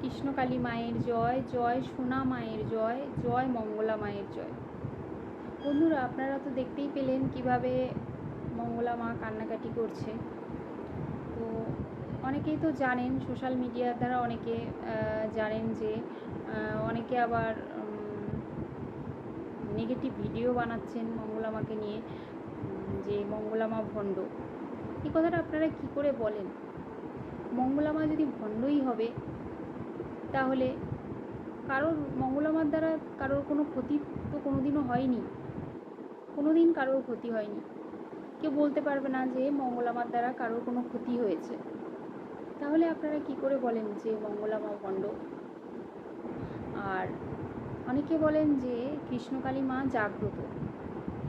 কৃষ্ণকালী মায়ের জয় জয় সোনা মায়ের জয় জয় মঙ্গলা মায়ের জয়। বন্ধুরা, আপনারা তো দেখতেই পেলেন কীভাবে মঙ্গলা মা কান্নাকাটি করছে। তো অনেকেই তো জানেন, সোশ্যাল মিডিয়ার দ্বারা অনেকে জানেন যে অনেকে আবার নেগেটিভ ভিডিও বানাচ্ছেন মঙ্গলা মাকে নিয়ে যে মঙ্গলা মা ভণ্ড। এই কথাটা আপনারা কি করে বলেন? মঙ্গলামা যদি ভণ্ডই হবে তাহলে কারোর মঙ্গলামার দ্বারা কারোর কোনো ক্ষতি তো কোনোদিনও হয়নি। কোনো দিন কারোর ক্ষতি হয়নি। কেউ বলতে পারবে না যে মঙ্গলামার দ্বারা কারোর কোনো ক্ষতি হয়েছে। তাহলে আপনারা কি করে বলেন যে মঙ্গলামা ভণ্ড আর অনেকে বলেন যে কৃষ্ণকালী মা জাগ্রত।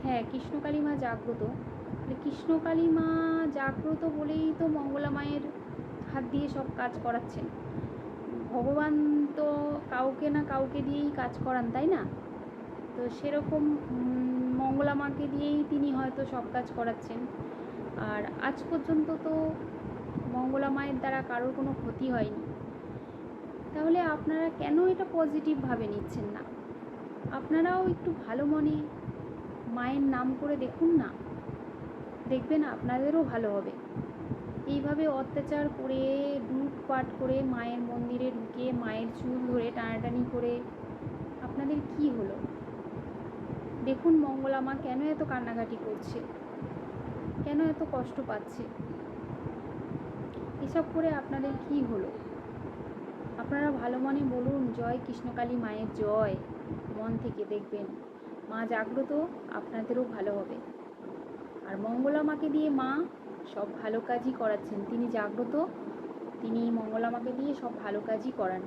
হ্যাঁ কৃষ্ণকালী মা জাগ্রত। কৃষ্ণকালী মা জাগ্রত বলেই তো মঙ্গলা মায়ের হাত দিয়ে সব কাজ করাচ্ছেন। ভগবান তো কাউকে না কাউকে দিয়েই কাজ করান, তাই না? তো সেরকম মঙ্গলা মাকে দিয়েই তিনি হয়তো সব কাজ করাচ্ছেন। আর আজ পর্যন্ত তো মঙ্গলা মায়ের দ্বারা কারোর কোনো ক্ষতি হয়নি। তাহলে আপনারা কেন এটা পজিটিভভাবে নিচ্ছেন না? আপনারাও একটু ভালো মনে মায়ের নাম করে দেখুন না। দেখবেন আপনাদেরও ভালো হবে। এইভাবে অত্যাচার করে, লুটপাট করে মায়ের মন্দিরে ঢুকে মায়ের চুল ধরে টানাটানি করে, আপনাদের কি হলো? দেখুন মঙ্গলা মা কেন এত কান্নাকাটি করছে? কেন এত কষ্ট পাচ্ছে? এসব করে আপনাদের কি হলো? আপনারা ভালো মনে বলুন, জয় কৃষ্ণকালী মায়ের জয়। মন থেকে দেখবেন, মা জাগ্রত, আপনাদেরও ভালো হবে। আর মঙ্গলা মাকে দিয়ে মা সব ভালো কাজই করাচ্ছেন। তিনি জাগ্রত, তিনি মঙ্গলা মাকে দিয়ে সব ভালো কাজই করান।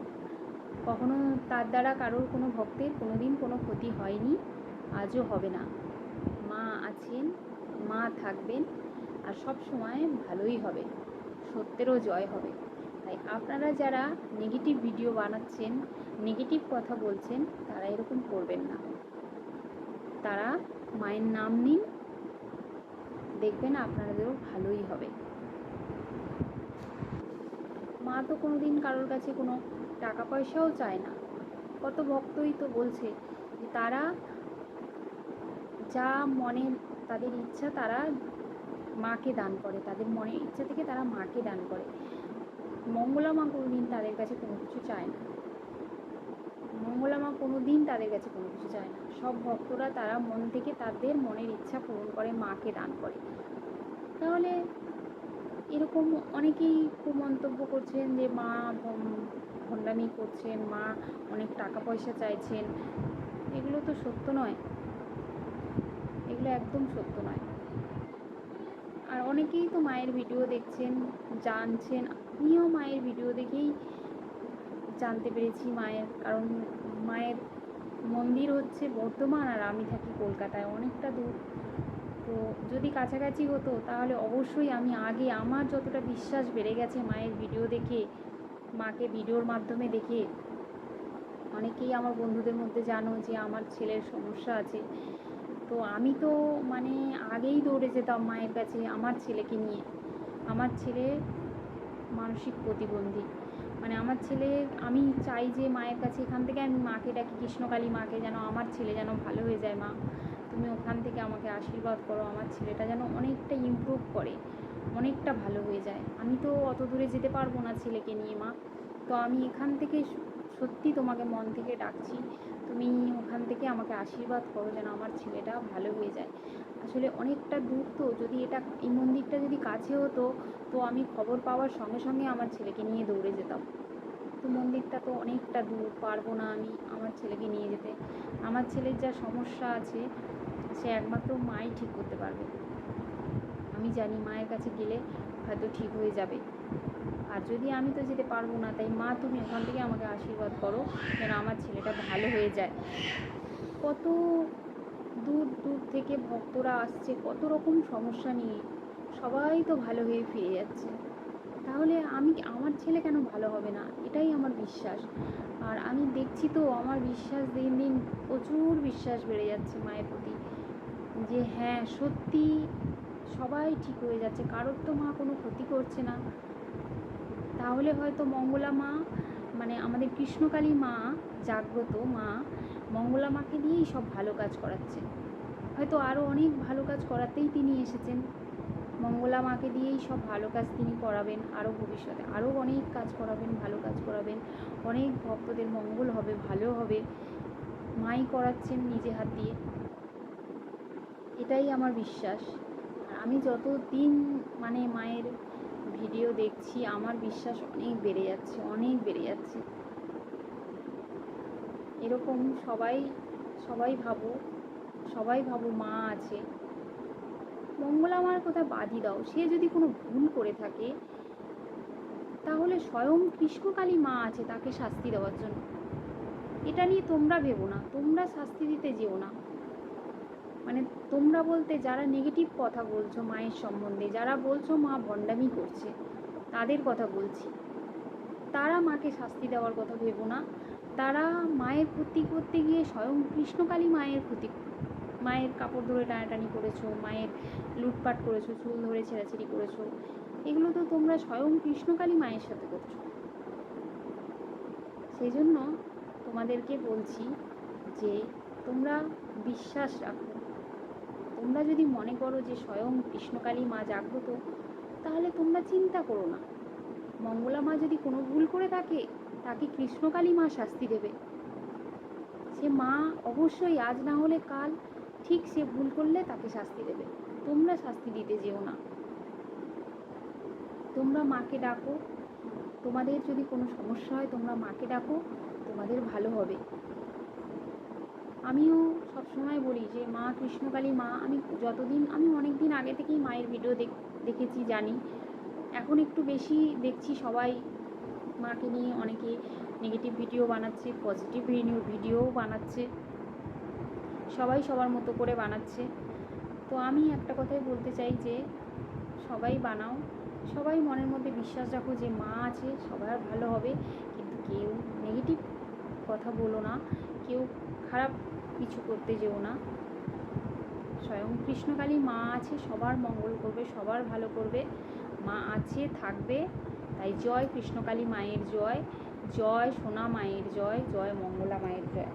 কখনো তার দ্বারা কারোর কোনো ভক্তের কোনো দিন কোনো ক্ষতি হয়নি, আজও হবে না। মা আছেন, মা থাকবেন, আর সব সময় ভালোই হবে, সত্যেরও জয় হবে। তাই আপনারা যারা নেগেটিভ ভিডিও বানাচ্ছেন নেগেটিভ কথা বলছেন, তারা এরকম করবেন না। তারা মায়ের নাম নিন দেখবেন আপনাদেরও ভালোই হবে। মা তো কোনো দিন কারোর কাছে কোনো টাকা পয়সাও চায় না। কত ভক্তই তো বলছে যে তারা যা মনে তাদের ইচ্ছা তারা মাকে দান করে। তাদের মনের ইচ্ছা থেকে তারা মাকে দান করে। মঙ্গলা মা কোনোদিন তাদের কাছে কোনো কিছু চায় না। মঙ্গলা মা কোনো দিন তাদের কাছে কোনো কিছু চায় না। সব ভক্তরা তারা মন থেকে তাদের মনের ইচ্ছা পূরণ করে, মাকে দান করে। তাহলে এরকম অনেকেই মন্তব্য করছেন যে, মা ভণ্ডামি করছেন, মা অনেক টাকা পয়সা চাইছেন। এগুলো তো সত্য নয়। এগুলো একদম সত্য নয়। আর অনেকেই তো মায়ের ভিডিও দেখছেন, জানছেন। আপনিও মায়ের ভিডিও দেখেই জানতে পেরেছি মায়ের, কারণ মায়ের মন্দির হচ্ছে বর্ধমান আর আমি থাকি কলকাতায়, অনেকটা দূর। তো যদি কাছাকাছি হতো, তাহলে অবশ্যই আমি আগে আমার যতটা বিশ্বাস বেড়ে গেছে মায়ের ভিডিও দেখে, মাকে ভিডিওর মাধ্যমে দেখে, অনেকেই আমার বন্ধুদের মধ্যে জানো যে আমার ছেলের সমস্যা আছে। তো আমি তো মানে আগেই দৌড়ে যেতাম মায়ের কাছে আমার ছেলেকে নিয়ে। আমার ছেলে মানসিক প্রতিবন্ধী। মানে আমার ছেলে, আমি চাই যে মায়ের কাছে এখান থেকে আমি মাকে ডাকি, কৃষ্ণকালী মাকে, যেন আমার ছেলে যেন ভালো হয়ে যায় মা। তুমি ওখান থেকে আমাকে আশীর্বাদ করো, আমার ছেলেটা যেন অনেকটা ইমপ্রুভ করে, অনেকটা ভালো হয়ে যায়। আমি তো অত দূরে যেতে পারব না ছেলেকে নিয়ে মা। তো আমি এখান থেকে সত্যি তোমাকে মন থেকে ডাকছি, তুমি ওখান থেকে আমাকে আশীর্বাদ করো যেন আমার ছেলেটা ভালো হয়ে যায়। আসলে অনেকটা দূর তো, যদি এটা, এই মন্দিরটা যদি কাছে হতো, তো আমি খবর পাওয়ার সঙ্গে সঙ্গে আমার ছেলেকে নিয়ে দৌড়ে যেতাম। তো মন্দিরটা তো অনেকটা দূর, পারব না আমি আমার ছেলেকে নিয়ে যেতে। আমার ছেলের যা সমস্যা আছে, সে একমাত্র মাই ঠিক করতে পারবে। আমি জানি মায়ের কাছে গেলে হয়তো ঠিক হয়ে যাবে। আর যদি আমি তো যেতে পারব না, তাই মা তুমি ওখান থেকে আমাকে আশীর্বাদ করো যেন আমার ছেলেটা ভালো হয়ে যায়। কত দূর দূর থেকে ভক্তরা আসছে, কত রকম সমস্যা নিয়ে। সবাই তো ভালো হয়ে ফিরে যাচ্ছে। তাহলে আমি আমার ছেলে কেন ভালো হবে না? এটাই আমার বিশ্বাস। আর আমি দেখছি তো আমার বিশ্বাস দিন দিন প্রচুর বিশ্বাস বেড়ে যাচ্ছে মায়ের প্রতি। যে হ্যাঁ সত্যি সবাই ঠিক হয়ে যাচ্ছে, কারোর তো মা কোনো ক্ষতি করছে না। তাহলে হয়তো মঙ্গলা মা মানে আমাদের কৃষ্ণকালী মা, জাগ্রত মা, মঙ্গলা মাকে দিয়েই সব ভালো কাজ করাচ্ছে হয়তো আরও অনেক ভালো কাজ করাতেই তিনি এসেছেন। মঙ্গলা মাকে দিয়েই সব ভালো কাজ তিনি করাবেন, আরও ভবিষ্যতে আরও অনেক কাজ করাবেন, ভালো কাজ করাবেন। অনেক ভক্তদের মঙ্গল হবে, ভালো হবে। মাই করাচ্ছেন নিজে হাত দিয়ে। এটাই আমার বিশ্বাস। আমি যত দিন মানে মায়ের ভিডিও দেখছি, আমার বিশ্বাস অনেক বেড়ে যাচ্ছে, অনেক বেড়ে যাচ্ছে। এরকম সবাই সবাই ভাবো সবাই ভাবো মা আছে। মঙ্গলা মার কথা বাদই দাও। সে যদি কোনো ভুল করে থাকে, তাহলে স্বয়ং কৃষ্ণকালী মা আছে, তাকে শাস্তি দেওয়ার জন্য। এটা নিয়ে তোমরা ভেবো না, তোমরা শাস্তি দিতে যেও না। মানে তোমরা বলতে যারা নেগেটিভ কথা বলছো মায়ের সম্বন্ধে, যারা বলছো মা ভণ্ডামি করছে, তাদের কথা বলছি। তারা মাকে শাস্তি দেওয়ার কথা ভেবো না। তারা মায়ের ক্ষতি করতে গিয়ে স্বয়ং কৃষ্ণকালী মায়ের ক্ষতি মায়ের কাপড় ধরে টানাটানি করেছ, মায়ের লুটপাট করেছ, চুল ধরে ছেঁড়াছেড়ি করেছ, এগুলো তো তোমরা স্বয়ং কৃষ্ণকালী মায়ের সাথে করছ। সেই জন্য তোমাদেরকে বলছি যে তোমরা বিশ্বাস রাখো। তোমরা যদি মনে করো যে স্বয়ং কৃষ্ণকালী মা জাগ্রত, তাহলে তোমরা চিন্তা করো না। মঙ্গলা মা যদি কোনো ভুল করে থাকে, তাকে কৃষ্ণকালী মা শাস্তি দেবে। সে মা অবশ্যই আজ না হলে কাল ঠিক সে ভুল করলে তাকে শাস্তি দেবে। তোমরা শাস্তি দিতে যেও না। তোমরা মাকে ডাকো। তোমাদের যদি কোনো সমস্যা হয়, তোমরা মাকে ডাকো। তোমাদের ভালো হবে। আমিও সবসময় বলি যে, মা কৃষ্ণকালী, মা, আমি যতদিন, আমি অনেক দিন আগে থেকেই মায়ের ভিডিও দেখ, দেখেছি, জানি। এখন একটু বেশি দেখছি সবাই মাকে নিয়ে। অনেকে নেগেটিভ ভিডিও বানাচ্ছে পজিটিভ ভিডিও বানাচ্ছে। সবাই সবার মতো করে বানাচ্ছে। তো আমি একটা কথাই বলতে চাই যে, সবাই বানাও, সবাই মনের মধ্যে বিশ্বাস রাখো যে মা আছে, সবার ভালো হবে। কিন্তু কেউ নেগেটিভ কথা বলো না, কেউ খারাপ কিছু করতে যেও না। স্বয়ং কৃষ্ণকালী মা আছে, সবার মঙ্গল করবে, সবার ভালো করবে। মা আছে, থাকবে, তাই জয় কৃষ্ণকালী মায়ের জয় জয় সোনা মায়ের জয় জয় মঙ্গলা মায়ের জয়।